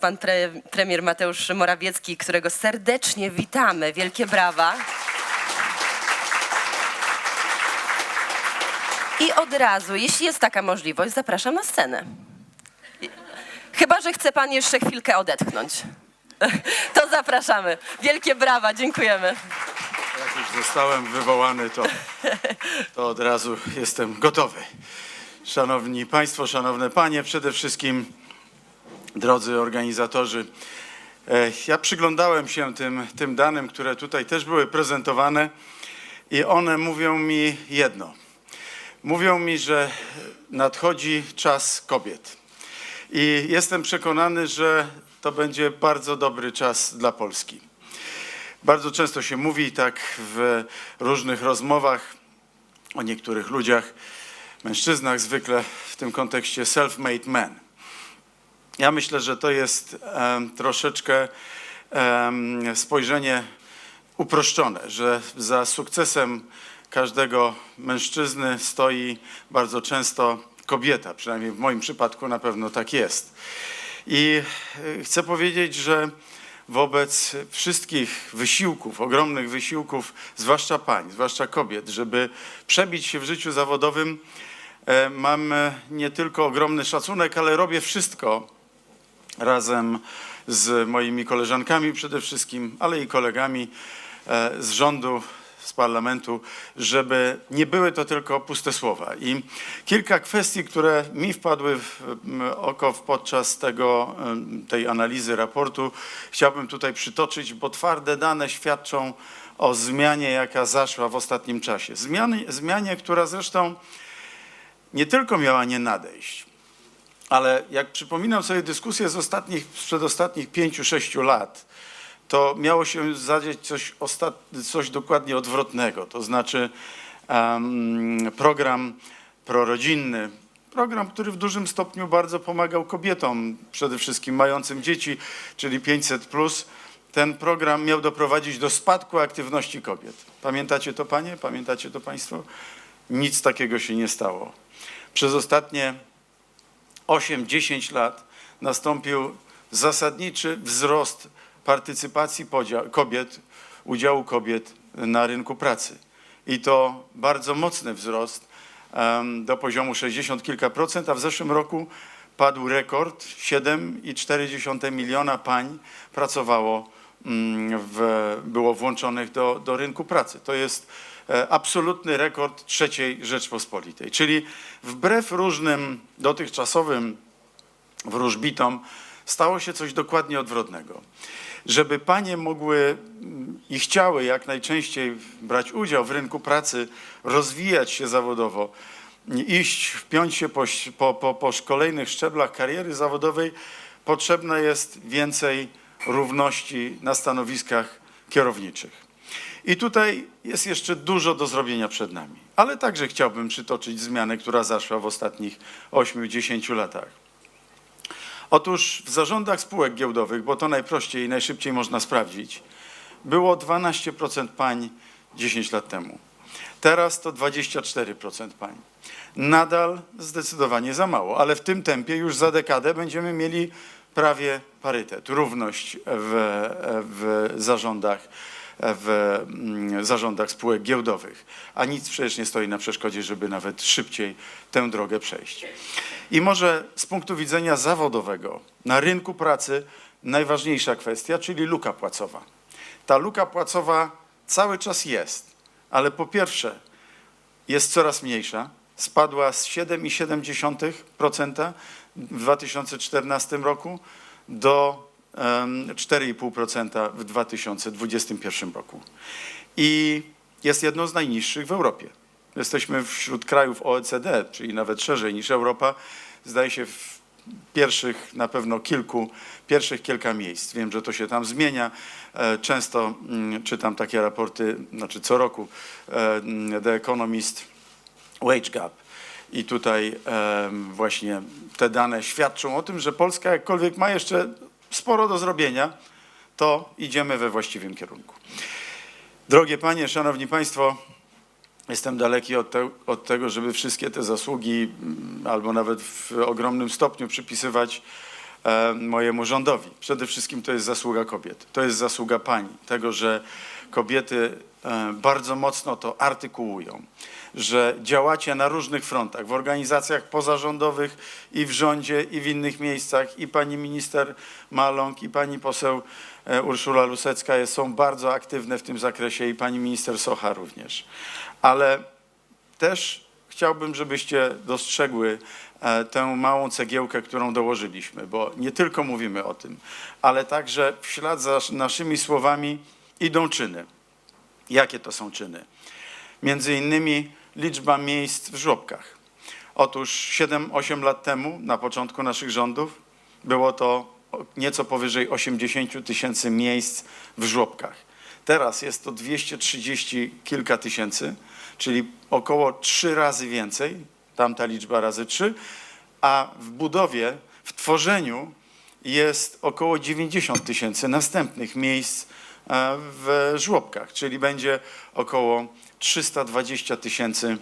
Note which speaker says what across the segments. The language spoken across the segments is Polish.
Speaker 1: pan pre, premier Mateusz Morawiecki, którego serdecznie witamy. Wielkie brawa. I od razu, jeśli jest taka możliwość, zapraszam na scenę. Chyba, że chce pan jeszcze chwilkę odetchnąć. To zapraszamy. Wielkie brawa, dziękujemy.
Speaker 2: Jak już zostałem wywołany, to, to od razu jestem gotowy. Szanowni Państwo, szanowne Panie, przede wszystkim drodzy organizatorzy, e, ja przyglądałem się tym, tym danym, które tutaj też były prezentowane i one mówią mi jedno. Mówią mi, że nadchodzi czas kobiet. I jestem przekonany, że to będzie bardzo dobry czas dla Polski. Bardzo często się mówi tak w różnych rozmowach o niektórych ludziach, mężczyznach zwykle w tym kontekście self-made men. Ja myślę, że to jest troszeczkę spojrzenie uproszczone, że za sukcesem każdego mężczyzny stoi bardzo często kobieta, przynajmniej w moim przypadku na pewno tak jest. I e, chcę powiedzieć, że wobec wszystkich wysiłków, ogromnych wysiłków, zwłaszcza pań, zwłaszcza kobiet, żeby przebić się w życiu zawodowym, e, mam e, nie tylko ogromny szacunek, ale robię wszystko razem z moimi koleżankami przede wszystkim, ale i kolegami e, z rządu, z parlamentu, żeby nie były to tylko puste słowa. I kilka kwestii, które mi wpadły w oko podczas tego, tej analizy raportu, chciałbym tutaj przytoczyć, bo twarde dane świadczą o zmianie, jaka zaszła w ostatnim czasie. Zmiany, zmianie, która zresztą nie tylko miała nie nadejść, ale jak przypominam sobie dyskusję z ostatnich, sprzed ostatnich pięciu, sześciu lat, to miało się zadzieć coś, coś dokładnie odwrotnego. To znaczy em, program prorodzinny, program, który w dużym stopniu bardzo pomagał kobietom, przede wszystkim mającym dzieci, czyli 500+. Ten program miał doprowadzić do spadku aktywności kobiet. Pamiętacie to panie? Pamiętacie to państwo? Nic takiego się nie stało. Przez ostatnie 8-10 lat nastąpił zasadniczy wzrost partycypacji kobiet, udziału kobiet na rynku pracy. I to bardzo mocny wzrost do poziomu 60 kilka procent, a w zeszłym roku padł rekord 7,4 miliona pań pracowało, mm, w, było włączonych do, do rynku pracy. To jest absolutny rekord trzeciej Rzeczpospolitej. Czyli wbrew różnym dotychczasowym wróżbitom stało się coś dokładnie odwrotnego. Żeby panie mogły mm, i chciały jak najczęściej brać udział w rynku pracy, rozwijać się zawodowo, iść, wpiąć się po, po, po, po kolejnych szczeblach kariery zawodowej, potrzebne jest więcej równości na stanowiskach kierowniczych. I tutaj jest jeszcze dużo do zrobienia przed nami. Ale także chciałbym przytoczyć zmianę, która zaszła w ostatnich 8-10 latach. Otóż w zarządach spółek giełdowych, bo to najprościej i najszybciej można sprawdzić, było 12% pań 10 lat temu. Teraz to 24% pań. Nadal zdecydowanie za mało, ale w tym tempie już za dekadę będziemy mieli prawie parytet, równość w, w zarządach w mm, zarządach spółek giełdowych, a nic przecież nie stoi na przeszkodzie, żeby nawet szybciej tę drogę przejść. I może z punktu widzenia zawodowego na rynku pracy najważniejsza kwestia, czyli luka płacowa. Ta luka płacowa cały czas jest, ale po pierwsze jest coraz mniejsza, spadła z 7,7% w 2014 roku do 4,5% w 2021 roku. I jest jedną z najniższych w Europie. Jesteśmy wśród krajów OECD, czyli nawet szerzej niż Europa, zdaje się w pierwszych na pewno kilku, pierwszych kilka miejsc. Wiem, że to się tam zmienia. E, Często mm, czytam takie raporty, znaczy co roku e, The Economist Wage Gap. I tutaj właśnie te dane świadczą o tym, że Polska jakkolwiek ma jeszcze sporo do zrobienia, to idziemy we właściwym kierunku. Drogie panie, szanowni państwo, jestem daleki od, te, od tego, żeby wszystkie te zasługi mm, albo nawet w ogromnym stopniu przypisywać e, mojemu rządowi. Przede wszystkim to jest zasługa kobiet. To jest zasługa pani, tego, że kobiety bardzo mocno to artykułują, że działacie na różnych frontach, w organizacjach pozarządowych i w rządzie, i w innych miejscach. I pani minister Maląg, i pani poseł e, Urszula Lusecka jest, są bardzo aktywne w tym zakresie, i pani minister Socha również. Ale też chciałbym, żebyście dostrzegły e, tę małą cegiełkę, którą dołożyliśmy, bo nie tylko mówimy o tym, ale także w ślad za naszymi słowami idą czyny. Jakie to są czyny? Między innymi liczba miejsc w żłobkach. Otóż 7-8 lat temu, na początku naszych rządów, było to nieco powyżej 80 tysięcy miejsc w żłobkach. Teraz jest to 230 kilka tysięcy, czyli około trzy razy więcej, tamta liczba razy trzy, a w budowie, w tworzeniu jest około 90 tysięcy następnych miejsc w żłobkach, czyli będzie około 320 tysięcy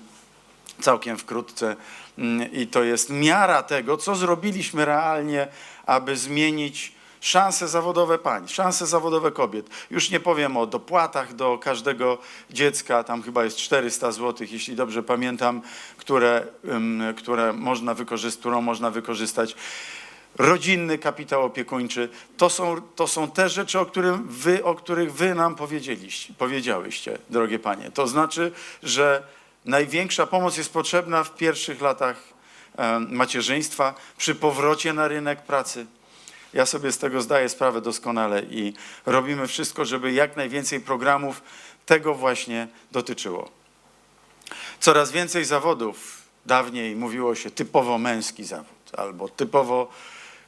Speaker 2: całkiem wkrótce. Mm, I to jest miara tego, co zrobiliśmy realnie, aby zmienić szanse zawodowe pań, szanse zawodowe kobiet. Już nie powiem o dopłatach do każdego dziecka, tam chyba jest 400 zł, jeśli dobrze pamiętam, które, które można wykorzystać, którą można wykorzystać. Rodzinny kapitał opiekuńczy, to są, to są te rzeczy, o, którym wy, o których wy nam powiedzieliście, powiedziałyście, drogie panie. To znaczy, że największa pomoc jest potrzebna w pierwszych latach macierzyństwa, przy powrocie na rynek pracy. Ja sobie z tego zdaję sprawę doskonale i robimy wszystko, żeby jak najwięcej programów tego właśnie dotyczyło. Coraz więcej zawodów, dawniej mówiło się typowo męski zawód albo typowo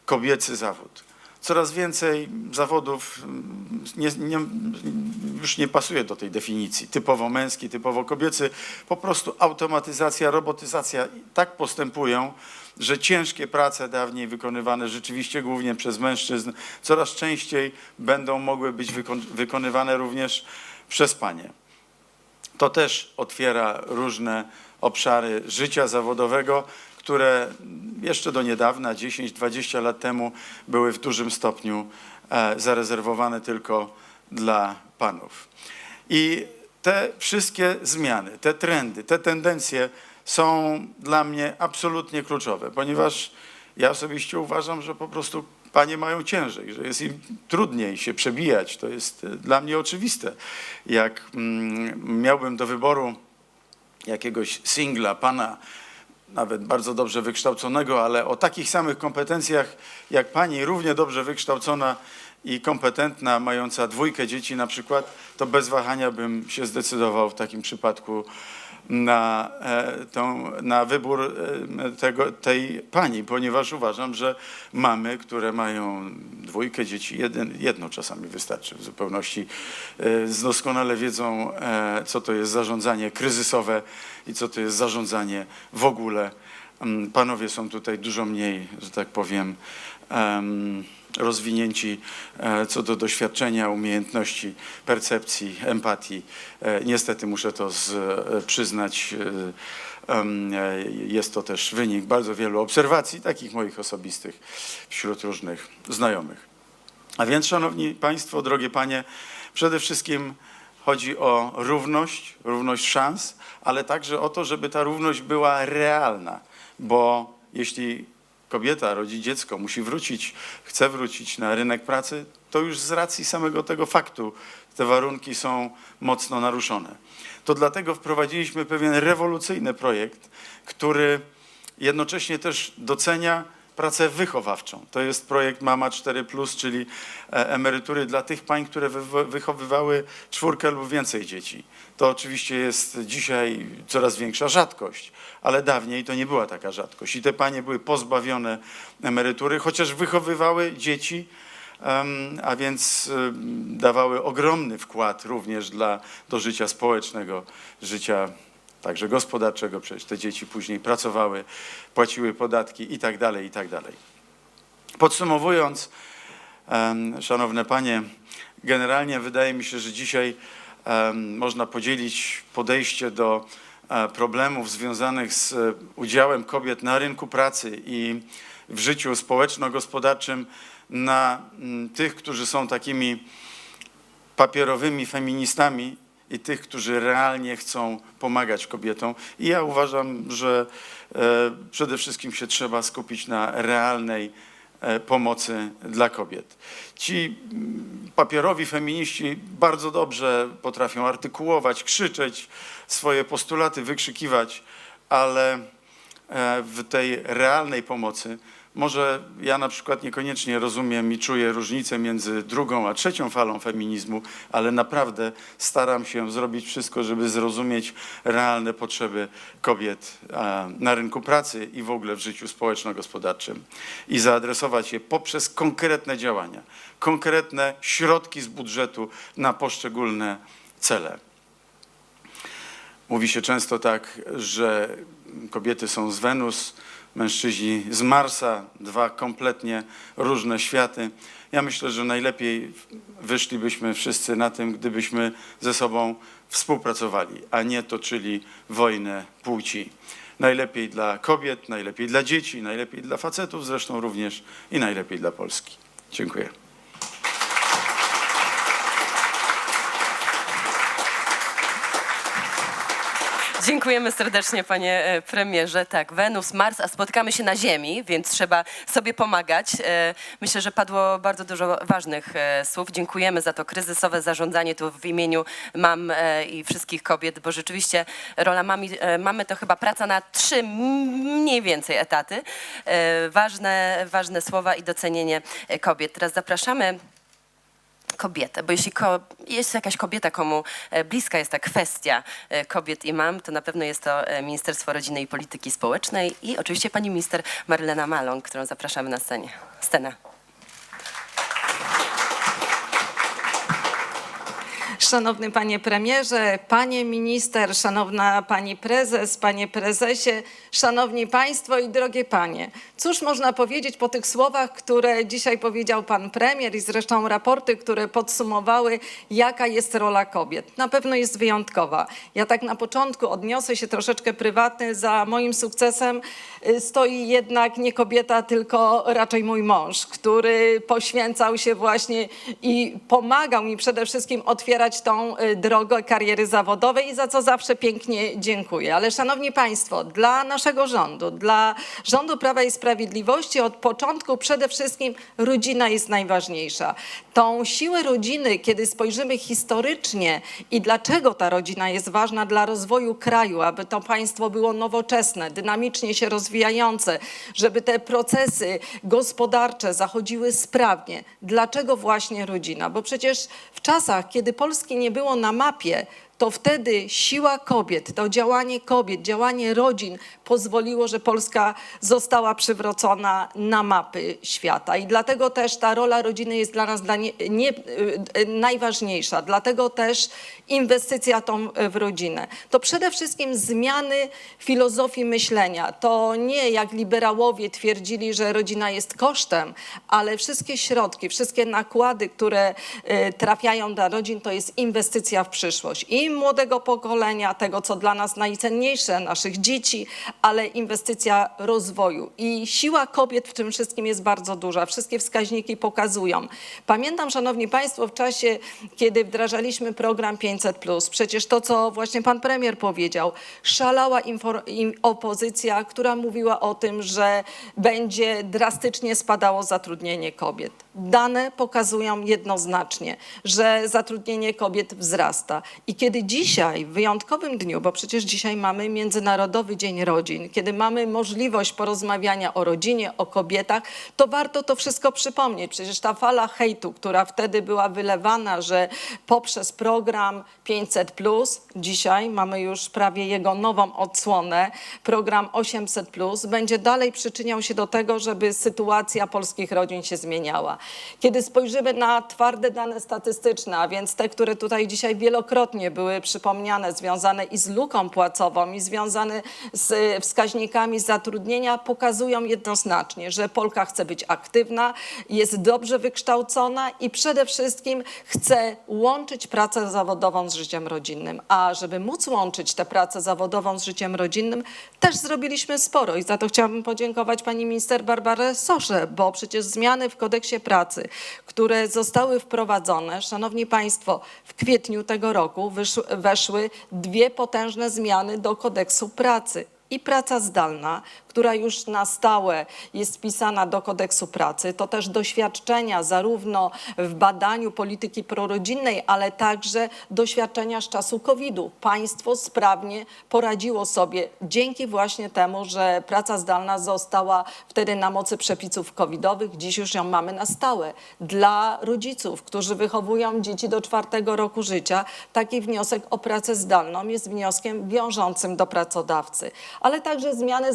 Speaker 2: kobiecy zawód. Coraz więcej zawodów mm, nie, nie, już nie pasuje do tej definicji. Typowo męski, typowo kobiecy. Po prostu automatyzacja, robotyzacja tak postępują, że ciężkie prace dawniej wykonywane rzeczywiście głównie przez mężczyzn coraz częściej będą mogły być wykon- wykonywane również przez panie. To też otwiera różne obszary życia zawodowego, które jeszcze do niedawna, 10-20 lat temu, były w dużym stopniu e, zarezerwowane tylko dla panów. I te wszystkie zmiany, te trendy, te tendencje są dla mnie absolutnie kluczowe, ponieważ ja osobiście uważam, że po prostu panie mają ciężej, że jest im trudniej się przebijać. To jest e, dla mnie oczywiste. Jak mm, miałbym do wyboru jakiegoś singla, pana nawet bardzo dobrze wykształconego, ale o takich samych kompetencjach jak pani, równie dobrze wykształcona i kompetentna, mająca dwójkę dzieci na przykład, to bez wahania bym się zdecydował w takim przypadku na, e, tą, na wybór e, tego, tej pani, ponieważ uważam, że mamy, które mają dwójkę dzieci, jeden, jedno czasami wystarczy w zupełności, e, doskonale wiedzą, co to jest zarządzanie kryzysowe i co to jest zarządzanie w ogóle. Mm, Panowie są tutaj dużo mniej, że tak powiem, em, rozwinięci e, co do doświadczenia, umiejętności, percepcji, empatii. E, Niestety muszę to z, e, przyznać. Jest to też wynik bardzo wielu obserwacji, takich moich osobistych, wśród różnych znajomych. A więc, szanowni państwo, drogie panie, przede wszystkim chodzi o równość, równość szans, ale także o to, żeby ta równość była realna, bo jeśli kobieta rodzi dziecko, musi wrócić, chce wrócić na rynek pracy, to już z racji samego tego faktu te warunki są mocno naruszone. To dlatego wprowadziliśmy pewien rewolucyjny projekt, który jednocześnie też docenia pracę wychowawczą. To jest projekt Mama 4+, czyli e, emerytury dla tych pań, które wy- wychowywały czwórkę lub więcej dzieci. To oczywiście jest dzisiaj coraz większa rzadkość, ale dawniej to nie była taka rzadkość. I te panie były pozbawione emerytury, chociaż wychowywały dzieci, a więc dawały ogromny wkład również dla, do życia społecznego, życia także gospodarczego, przecież te dzieci później pracowały, płaciły podatki i tak dalej, i tak dalej. Podsumowując, szanowne panie, generalnie wydaje mi się, że dzisiaj można podzielić podejście do e, problemów związanych z e, udziałem kobiet na rynku pracy i w życiu społeczno-gospodarczym na tych, którzy są takimi papierowymi feministami i tych, którzy realnie chcą pomagać kobietom. I ja uważam, że e, przede wszystkim się trzeba skupić na realnej e, pomocy dla kobiet. Ci papierowi feminiści bardzo dobrze potrafią artykułować, krzyczeć, swoje postulaty wykrzykiwać, ale e, w tej realnej pomocy może ja na przykład niekoniecznie rozumiem i czuję różnicę między drugą a trzecią falą feminizmu, ale naprawdę staram się zrobić wszystko, żeby zrozumieć realne potrzeby kobiet na rynku pracy i w ogóle w życiu społeczno-gospodarczym i zaadresować je poprzez konkretne działania, konkretne środki z budżetu na poszczególne cele. Mówi się często tak, że kobiety są z Wenus, mężczyźni z Marsa, dwa kompletnie różne światy. Ja myślę, że najlepiej wyszlibyśmy wszyscy na tym, gdybyśmy ze sobą współpracowali, a nie toczyli wojnę płci. Najlepiej dla kobiet, najlepiej dla dzieci, najlepiej dla facetów zresztą również i najlepiej dla Polski. Dziękuję.
Speaker 1: Dziękujemy serdecznie, panie e, premierze. Tak, Wenus, Mars, a spotykamy się na Ziemi, więc trzeba sobie pomagać. E, Myślę, że padło bardzo dużo ważnych e, słów. Dziękujemy za to kryzysowe zarządzanie tu w imieniu mam i wszystkich kobiet, bo rzeczywiście rola mami, mamy to chyba praca na trzy mniej więcej etaty. Ważne, ważne słowa i docenienie kobiet. Teraz zapraszamy kobietę, bo jeśli ko- jest jakaś kobieta, komu e, bliska jest ta kwestia e, kobiet i mam, to na pewno jest to e, Ministerstwo Rodziny i Polityki Społecznej i oczywiście pani minister Marlena Maląg, którą zapraszamy na scenie. scenę.
Speaker 3: Szanowny panie premierze, panie minister, szanowna pani prezes, panie prezesie, szanowni państwo i drogie panie. Cóż można powiedzieć po tych słowach, które dzisiaj powiedział pan premier i zresztą raporty, które podsumowały, jaka jest rola kobiet. Na pewno jest wyjątkowa. Ja tak na początku odniosę się troszeczkę prywatnie. Za moim sukcesem y, stoi jednak nie kobieta, tylko raczej mój mąż, który poświęcał się właśnie i pomagał mi przede wszystkim otwierać tą y, drogę kariery zawodowej i za co zawsze pięknie dziękuję. Ale szanowni państwo, dla naszego rządu, dla rządu Prawa i Sprawiedliwości od początku przede wszystkim rodzina jest najważniejsza. Tą siłę rodziny, kiedy spojrzymy historycznie i dlaczego ta rodzina jest ważna dla rozwoju kraju, aby to państwo było nowoczesne, dynamicznie się rozwijające, żeby te procesy gospodarcze zachodziły sprawnie. Dlaczego właśnie rodzina? Bo przecież w czasach, kiedy Polski nie było na mapie, to wtedy siła kobiet, to działanie kobiet, działanie rodzin pozwoliło, że Polska została przywrócona na mapy świata. I dlatego też ta rola rodziny jest dla nas dla nie, nie, y, najważniejsza. Dlatego też inwestycja tą w rodzinę. To przede wszystkim zmiany filozofii myślenia. To nie jak liberałowie twierdzili, że rodzina jest kosztem, ale wszystkie środki, wszystkie nakłady, które y, trafiają dla rodzin, to jest inwestycja w przyszłość. I młodego pokolenia, tego co dla nas najcenniejsze, naszych dzieci, ale inwestycja rozwoju. I siła kobiet w tym wszystkim jest bardzo duża. Wszystkie wskaźniki pokazują. Pamiętam, szanowni państwo, w czasie, kiedy wdrażaliśmy program 500+, przecież to, co właśnie pan premier powiedział, szalała opozycja, która mówiła o tym, że będzie drastycznie spadało zatrudnienie kobiet. Dane pokazują jednoznacznie, że zatrudnienie kobiet wzrasta. I kiedy dzisiaj, w wyjątkowym dniu, bo przecież dzisiaj mamy Międzynarodowy Dzień Rodzin, kiedy mamy możliwość porozmawiania o rodzinie, o kobietach, to warto to wszystko przypomnieć. Przecież ta fala hejtu, która wtedy była wylewana, że poprzez program 500, dzisiaj mamy już prawie jego nową odsłonę, program 800, będzie dalej przyczyniał się do tego, żeby sytuacja polskich rodzin się zmieniała. Kiedy spojrzymy na twarde dane statystyczne, a więc te, które tutaj dzisiaj wielokrotnie były przypomniane, związane i z luką płacową, i związane z wskaźnikami zatrudnienia, pokazują jednoznacznie, że Polka chce być aktywna, jest dobrze wykształcona i przede wszystkim chce łączyć pracę zawodową z życiem rodzinnym. A żeby móc łączyć tę pracę zawodową z życiem rodzinnym, też zrobiliśmy sporo i za to chciałabym podziękować pani minister Barbarze Sosze, bo przecież zmiany w kodeksie pracy, które zostały wprowadzone, szanowni państwo, w kwietniu tego roku wyszły, weszły dwie potężne zmiany do kodeksu pracy i praca zdalna, która już na stałe jest wpisana do kodeksu pracy, to też doświadczenia zarówno w badaniu polityki prorodzinnej, ale także doświadczenia z czasu COVID-u. Państwo sprawnie poradziło sobie dzięki właśnie temu, że praca zdalna została wtedy na mocy przepisów covidowych, dziś już ją mamy na stałe. Dla rodziców, którzy wychowują dzieci do czwartego roku życia, taki wniosek o pracę zdalną jest wnioskiem wiążącym do pracodawcy ale także zmiany y,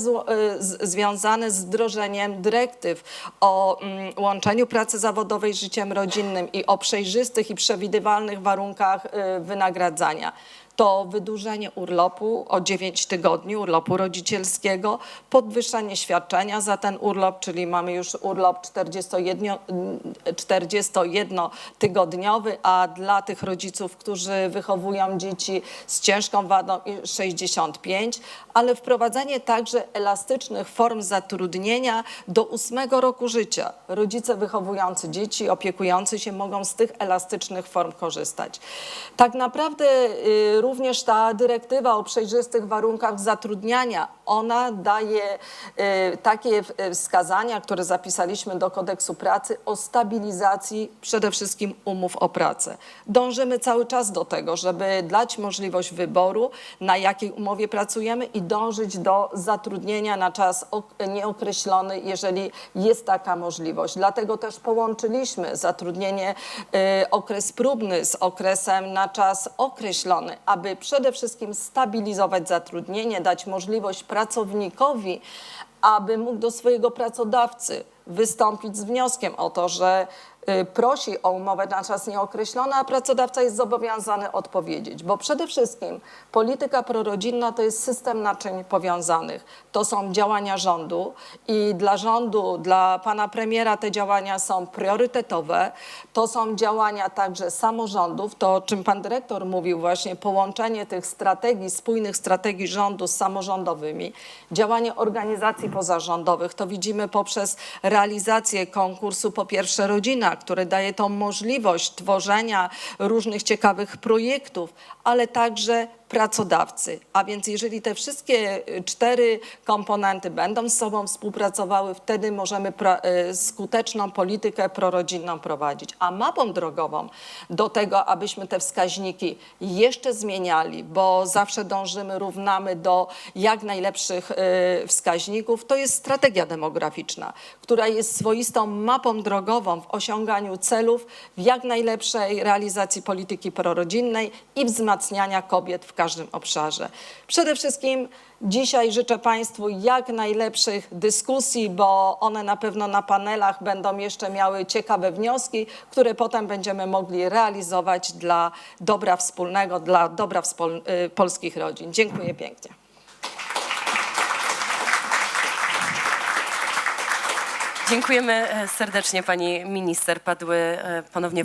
Speaker 3: związane z wdrożeniem dyrektyw o mm, łączeniu pracy zawodowej z życiem rodzinnym i o przejrzystych i przewidywalnych warunkach y, wynagradzania. To wydłużenie urlopu o 9 tygodni, urlopu rodzicielskiego, podwyższenie świadczenia za ten urlop, czyli mamy już urlop 41, 41-tygodniowy, a dla tych rodziców, którzy wychowują dzieci z ciężką wadą i 65, ale wprowadzenie także elastycznych form zatrudnienia do ósmego roku życia. Rodzice wychowujący dzieci, opiekujący się mogą z tych elastycznych form korzystać. Tak naprawdę y, również ta dyrektywa o przejrzystych warunkach zatrudniania, ona daje y, takie y, wskazania, które zapisaliśmy do kodeksu pracy o stabilizacji przede wszystkim umów o pracę. Dążymy cały czas do tego, żeby dać możliwość wyboru, na jakiej umowie pracujemy i dążyć do zatrudnienia na czas ok- nieokreślony, jeżeli jest taka możliwość. Dlatego też połączyliśmy zatrudnienie y, okres próbny z okresem na czas określony, aby przede wszystkim stabilizować zatrudnienie, dać możliwość pracownikowi, aby mógł do swojego pracodawcy wystąpić z wnioskiem o to, że prosi o umowę na czas nieokreślony, a pracodawca jest zobowiązany odpowiedzieć. Bo przede wszystkim polityka prorodzinna to jest system naczyń powiązanych. To są działania rządu i dla rządu, dla pana premiera te działania są priorytetowe. To są działania także samorządów, to o czym pan dyrektor mówił właśnie, połączenie tych strategii, spójnych strategii rządu z samorządowymi. Działanie organizacji pozarządowych, to widzimy poprzez realizację konkursu Po Pierwsze Rodzina, który daje tą możliwość tworzenia różnych ciekawych projektów, ale także pracodawcy. A więc jeżeli te wszystkie y, cztery komponenty będą z sobą współpracowały, wtedy możemy y, skuteczną politykę prorodzinną prowadzić. A mapą drogową do tego, abyśmy te wskaźniki jeszcze zmieniali, bo zawsze dążymy, równamy do jak najlepszych y, wskaźników, to jest strategia demograficzna, która jest swoistą mapą drogową w osiąganiu celów w jak najlepszej realizacji polityki prorodzinnej i wzmacniania kobiet w każdym obszarze. Przede wszystkim dzisiaj życzę Państwu jak najlepszych dyskusji, bo one na pewno na panelach będą jeszcze miały ciekawe wnioski, które potem będziemy mogli realizować dla dobra wspólnego, dla dobra wspól- y, polskich rodzin. Dziękuję pięknie.
Speaker 1: Dziękujemy e, serdecznie pani minister. Padły e, ponownie